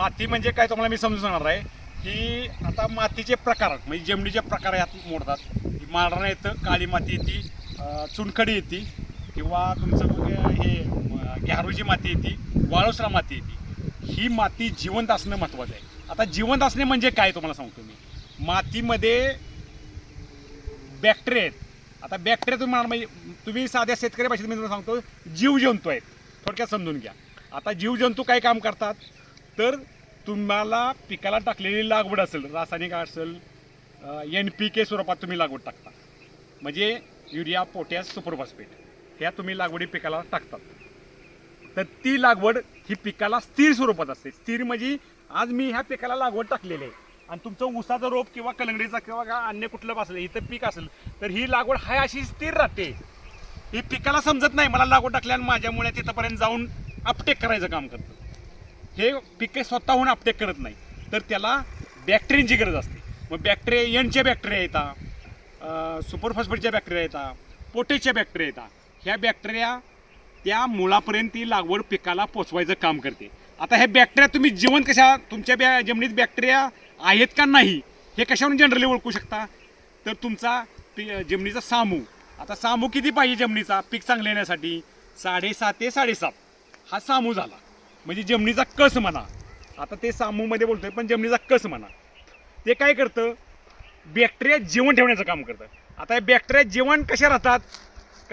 माती म्हणजे काय तुम्हाला मी समजून सांगणार आहे. की आता मातीचे प्रकार म्हणजे जमिनीचे प्रकार यात मोडतात. माळरान येतं काळी माती येते चुनखडी येते किंवा तुमचं हे घ्यारूची माती येते वाळुसरा माती येते. ही माती जिवंत असणं महत्त्वाचं आहे. आता जिवंत असणे म्हणजे काय तुम्हाला सांगतो मी. मातीमध्ये बॅक्टेरिया आहेत. आता बॅक्टेरिया तुम्ही म्हणाल म्हणजे तुम्ही साध्या शेतकरी भाषेत मी तुम्हाला सांगतो जीवजंतू आहेत. थोडक्यात समजून घ्या. आता जीवजंतू काय काम करतात? तर तुम्हाला पिकाला टाकलेली लागवड असेल रासायनिक असेल एन पी के स्वरूपात तुम्ही लागवड टाकता. म्हणजे युरिया पोटॅश सुपरफॉस्फेट ह्या तुम्ही लागवडी पिकाला टाकतात. तर ती लागवड ही पिकाला स्थिर स्वरूपात असते. स्थिर म्हणजे आज मी ह्या पिकाला लागवड टाकलेली आहे आणि तुमचं ऊसाचं रोप किंवा कलंगडीचा किंवा अन्य कुठलं असेल इथं पीक असेल तर ही लागवड हाय अशी स्थिर राहते. ही पिकाला समजत नाही मला लागवड टाकल्याने माझ्यामुळे तिथंपर्यंत जाऊन अपटेक करायचं काम करतं. हे पिके स्वतःहून आपटेक करत नाही. तर त्याला बॅक्टेरियांची गरज असते. मग बॅक्टेरिया यनच्या बॅक्टेरिया येतात सुपरफॉस्फेटच्या बॅक्टेरिया येतात पोटेच्या बॅक्टेरिया येतात ह्या बॅक्टेरिया त्या मुळापर्यंत ती लागवड पिकाला पोचवायचं काम करते. आता हे बॅक्टेरिया तुम्ही जीवन कशा तुमच्या बॅ जमिनीत बॅक्टेरिया आहेत का नाही हे कशावरून जनरली ओळखू शकता? तर तुमचा पि जमिनीचा सामू. आता सामू किती पाहिजे जमिनीचा? पीक चांगले येण्यासाठी साडेसात ते साडेसात. हा सामू झाला. म्हणजे जमिनीचा कस म्हणा. आता ते सामूमध्ये बोलतोय पण जमिनीचा कस म्हणा. ते काय करतं? बॅक्टेरिया जेवण ठेवण्याचं काम करतं. आता या बॅक्टेरिया जीवन कशा राहतात?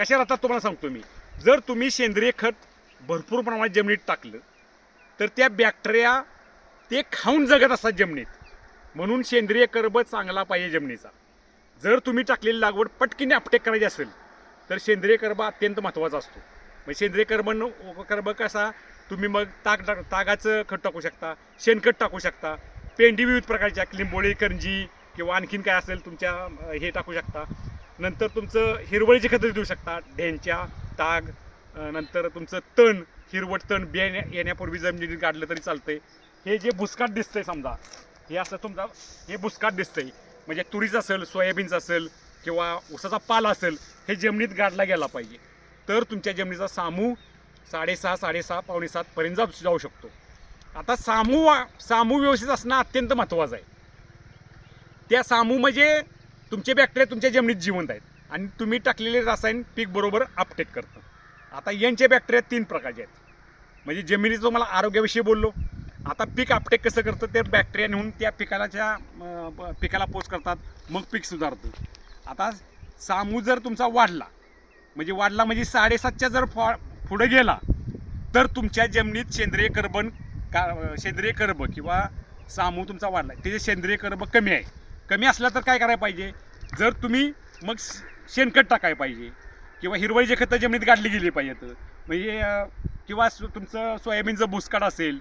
कशा राहतात तुम्हाला सांगतो मी. जर तुम्ही सेंद्रिय खत भरपूर प्रमाणात जमिनीत टाकलं तर त्या बॅक्टेरिया ते खाऊन जगत असतात जमिनीत. म्हणून सेंद्रिय कर्ब चांगला पाहिजे जमिनीचा. जर तुम्ही टाकलेली लागवड पटकीने अपटेक करायची असेल तर सेंद्रिय कर्ब अत्यंत महत्त्वाचा असतो. मग सेंद्रिय कर्ब न- कर्ब कसा? तुम्ही मग ताक टाक तागाचं खत टाकू शकता शेणखत टाकू शकता पेंडी विविध प्रकारच्या लिंबोळी करंजी किंवा आणखीन काय असेल तुमच्या हे टाकू शकता. नंतर तुमचं हिरवळीची खतं देऊ शकता ढेंच्या ताग नंतर तुमचं तण हिरवट तण बियाण्या येण्यापूर्वी जमिनीत काढलं तरी चालतंय. हे जे भुसकाट दिसतंय समजा हे असं तुमचा हे भुसकाट दिसतंय. म्हणजे तुरीचं असेल सोयाबीनचं असेल किंवा ऊसाचा पाला असेल हे जमिनीत गाडला गेला पाहिजे. तर तुमच्या जमिनीचा सामू साडेसहा साडेसहा पावणे सातपर्यंत जाऊ जाऊ शकतो. आता सामू सामू व्यवस्थित असणं अत्यंत महत्त्वाचं आहे. त्या सामू म्हणजे तुमचे बॅक्टेरिया तुमच्या जमिनीत जिवंत आहेत आणि तुम्ही टाकलेले रासायन पीक बरोबर अपटेक करतं. आता यांचे बॅक्टेरिया तीन प्रकारचे आहेत. म्हणजे जमिनीचं तुम्हाला आरोग्याविषयी बोललो. आता पीक अपटेक कसं करतं? ते बॅक्टेरिया नेऊन त्या पिकालाच्या पिकाला पोच करतात. मग पीक सुधारतं. आता सामू जर तुमचा वाढला म्हणजे वाढला म्हणजे साडेसातच्या जर फॉ पुढे गेला तर तुमच्या जमिनीत सेंद्रिय कर्बन का सेंद्रिय कर्ब किंवा सामू तुमचा वाढला त्याचे सेंद्रिय कर्ब कमी आहे. कमी असला तर काय करायला पाहिजे? जर तुम्ही मग शेणखत टाकायला पाहिजे किंवा हिरवळीचे खतं जमिनीत गाडली गेली पाहिजेत म्हणजे किंवा तुमचं सोयाबीनचं भुसकाड असेल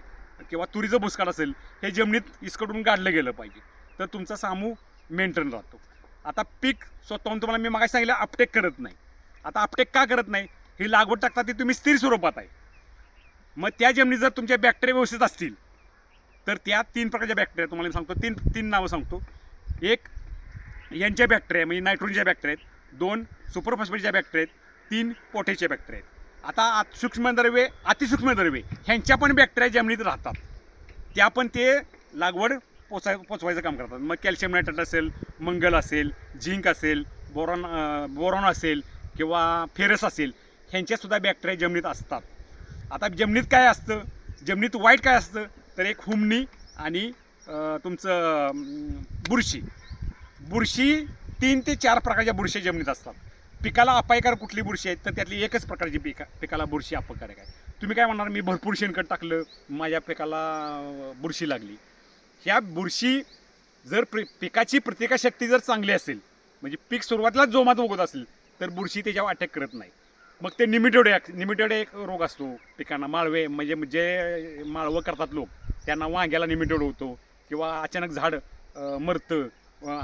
किंवा तुरीचं भुसकाड असेल हे जमिनीत इसकडून गाडलं गेलं पाहिजे. तर तुमचा सामू मेंटेन राहतो. आता पीक स्वतःहून तुम्हाला मी मागाशी सांगितलं अपटेक करत नाही. आता अपटेक का करत नाही? ही लागवड टाकता ती तुम्ही स्थिर स्वरूपात आहे. मग त्या जमिनीत जर तुमच्या बॅक्टेरिया व्यवस्थित असतील तर त्या तीन प्रकारच्या बॅक्टेरिया तुम्हाला मी सांगतो तीन तीन नावं सांगतो. एक यांच्या बॅक्टेरिया म्हणजे नायट्रोजनच्या बॅक्टेरिया आहेत. दोन सुपरफॉस्फेटच्या बॅक्टेरिया आहेत. तीन पोटेच्या बॅक्टेरिया आहेत. आता आत सूक्ष्मद्रव्ये अतिसूक्ष्मद्रव्ये ह्यांच्या पण बॅक्टेरिया जमिनीत राहतात. त्या पण ते लागवड पोचाय पोचवायचं काम करतात. मग कॅल्शियम नायट्रेट असेल मंगल असेल झिंक असेल बोरॉन बोरॉन असेल किंवा फेरस असेल ह्यांच्यासुद्धा बॅक्टेरिया जमिनीत असतात. आता जमिनीत काय असतं? जमिनीत वाईट काय असतं? तर एक हुमणी आणि तुमचं बुरशी. बुरशी तीन ते चार प्रकारच्या बुरशी जमिनीत असतात. पिकाला अपायकारक कुठली बुरशी आहेत? तर त्यातली एकच प्रकारची पिका पिकाला बुरशी अपायकारक आहे. तुम्ही काय म्हणणार? मी भरपूर शेणखत टाकलं माझ्या पिकाला बुरशी लागली. ह्या बुरशी जर प्रि पिकाची प्रतिकारशक्ती जर चांगली असेल म्हणजे पीक सुरुवातीलाच जोमात उगत असेल तर बुरशी त्याच्यावर अटॅक करत नाही. मग ते निमिटेड निमिटेड एक रोग असतो. पिकांना माळवे म्हणजे जे माळवं करतात लोक त्यांना वांग्याला निमिटेड होतो किंवा अचानक झाड मरतं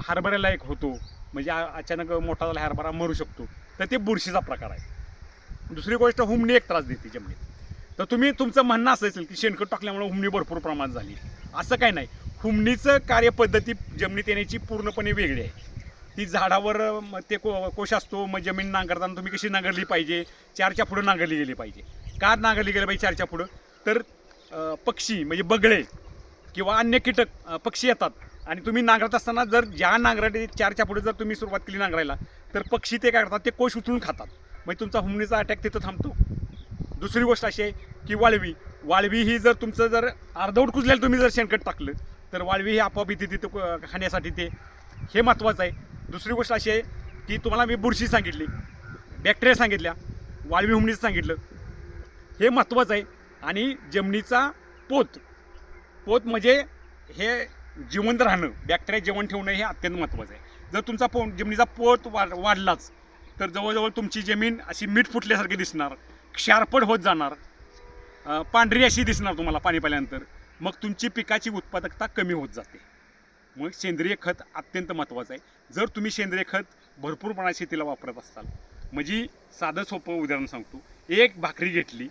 हरभऱ्याला एक होतो म्हणजे आ- अचानक मोठा झाला हरभरा मरू शकतो. तर ते बुरशीचा प्रकार आहे. दुसरी गोष्ट हुमणी एक त्रास देते जमिनीत तर तुम्ही तुमचं म्हणणं असं असेल की शेणखत टाकल्यामुळे हुमणी भरपूर प्रमाणात झाली. असं काही नाही. हुमणीचं कार्यपद्धती जमिनीत येण्याची पूर्णपणे वेगळी आहे. ती झाडावर मग ते को कोश असतो मग जमीन नांगरताना तुम्ही कशी नांगरली पाहिजे? चारच्या पुढं नांगरली गेली पाहिजे. का नांगरली गेली पाहिजे चारच्या पुढं? तर पक्षी म्हणजे बगळे किंवा अन्य कीटक पक्षी येतात. आणि तुम्ही नांगरत असताना जर ज्या नांगराटी चारच्या पुढे जर तुम्ही सुरुवात केली नांगरायला तर पक्षी ते काय करतात? ते कोश उचलून खातात. म्हणजे तुमचा हुमणीचा अटॅक तिथं थांबतो. दुसरी गोष्ट अशी आहे की वाळवी. वाळवी ही जर तुमचं जर अर्धवट कुजल्याला तुम्ही जर शेणखत टाकलं तर वाळवी ही आपोआप इथे तिथं क- खाण्यासाठी ते हे महत्त्वाचं आहे. दुसरी गोष्ट अशी आहे की तुम्हाला मी बुरशी सांगितली बॅक्टेरिया सांगितल्या वाळवी हुमणीचं सांगितलं. हे महत्त्वाचं आहे. आणि जमिनीचा पोत पोत म्हणजे हे जिवंत राहणं बॅक्टेरिया जेवण ठेवणं हे अत्यंत महत्त्वाचं आहे. जर तुमचा पो जमिनीचा पोत वाढ वाढलाच तर जवळजवळ तुमची जमीन अशी मीठ फुटल्यासारखी दिसणार क्षारपड होत जाणार पांढरी अशी दिसणार तुम्हाला पाणी पाल्यानंतर मग तुमची पिकाची उत्पादकता कमी होत जाते. मग सेंद्रिय खत अत्यंत महत्त्वाचं आहे. जर तुम्ही सेंद्रिय खत भरपूर प्रमाणात शेतीला वापरत असाल म्हणजे साधं सोपं उदाहरण सांगतो. एक भाकरी घेतली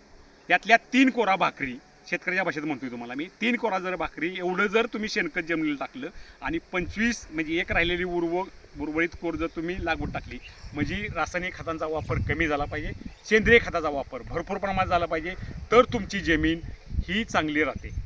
त्यातल्या तीन कोरा भाकरी शेतकऱ्याच्या भाषेत म्हणतोय तुम्हाला मी तीन कोरा जर भाकरी एवढं जर तुम्ही शेणखत जमिनीला टाकलं आणि पंचवीस म्हणजे एक राहिलेली उर्व उर्वरित कोर जर तुम्ही लागवड टाकली म्हणजे रासायनिक खतांचा वापर कमी झाला पाहिजे सेंद्रिय खताचा वापर भरपूर प्रमाणात झाला पाहिजे तर तुमची जमीन ही चांगली राहते.